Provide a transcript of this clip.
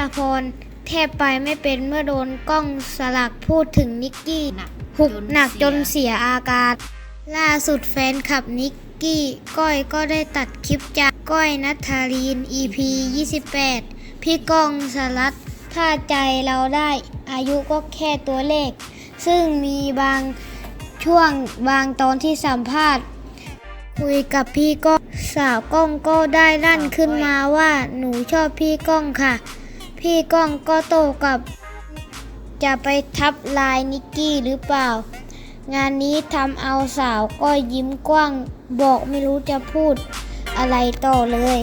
ลพรแทบไปไม่เป็นเมื่อโดนกล้องสลักพูดถึงนิกกี้หุกหนักจนเสียอาการ ล่าสุดแฟนคลับนิกกี้ก้อยก็ได้ตัดคลิปจากก้อยนัทธารีน EP 28 พี่ก้องสลัดถ้าใจเราได้อายุก็แค่ตัวเลข ซึ่งมีบางช่วงบางตอนที่สัมภาษณ์ คุยกับพี่ก้องสาวก้องก็ได้ลั่นขึ้นมาว่าหนูชอบพี่ก้องค่ะ พี่ก้องก็โต้กลับ จะไปทับลายนิกกี้หรือเปล่า งานนี้ทำเอาสาวก็ยิ้มกว้าง บอกไม่รู้จะพูดอะไรต่อเลย